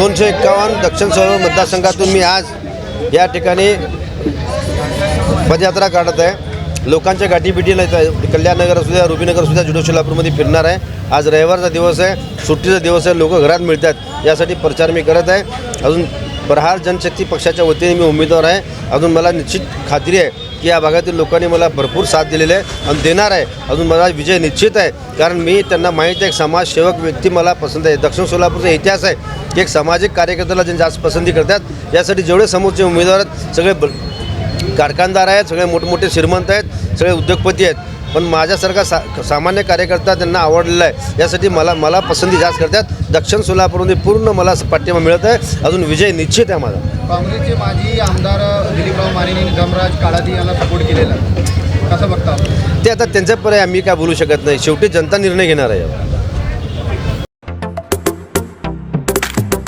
दोनशे एक्कावन्न दक्षिण सोलापूर मतदारसंघातून मी आज या ठिकाणी पदयात्रा काढत आहे. लोकांच्या गाठीबिटीला येत कल्याणनगर असू द्या रुबीनगर असू द्या जुडो सोलापूरमध्ये फिरणार आहे. आज रविवारचा दिवस आहे सुट्टीचा दिवस आहे लोक घरात मिळतात. यासाठी प्रचार मी करत आहे. अजून प्रहार जनशक्ती पक्षाच्या वतीने मी उमेदवार आहे. अजून मला निश्चित खात्री आहे की या भागातील लोकांनी मला भरपूर साथ दिलेली आहे आणि देणार आहे. अजून मला विजय निश्चित आहे. कारण मी त्यांना माहीत आहे समाजसेवक व्यक्ती मला पसंत आहे. दक्षिण सोलापूरचा इतिहास आहे की एक सामाजिक कार्यकर्त्याला जे जास्त पसंती करतात यासाठी जेवढे समोरचे उमेदवार आहेत सगळे कारखानदार आहेत सगळे मोठमोठे श्रीमंत आहेत सगळे उद्योगपती आहेत. पण माझ्यासारखा सा सामान्य कार्यकर्ता त्यांना आवडलेला आहे यासाठी मला मला पसंती जास्त करतात. दक्षिण सोलापूरमध्ये पूर्ण मला पाठिंबा मिळत आहे. अजून विजय निश्चित आहे माझा. काँग्रेसचे माजी आमदार दिलीपराव मानेनी धमराज काळादी यांना सपोर्ट केलेला. कसं बघता? ते आता त्यांच्या पर्याय आम्ही काय बोलू शकत नाही. शेवटी जनता निर्णय घेणार आहे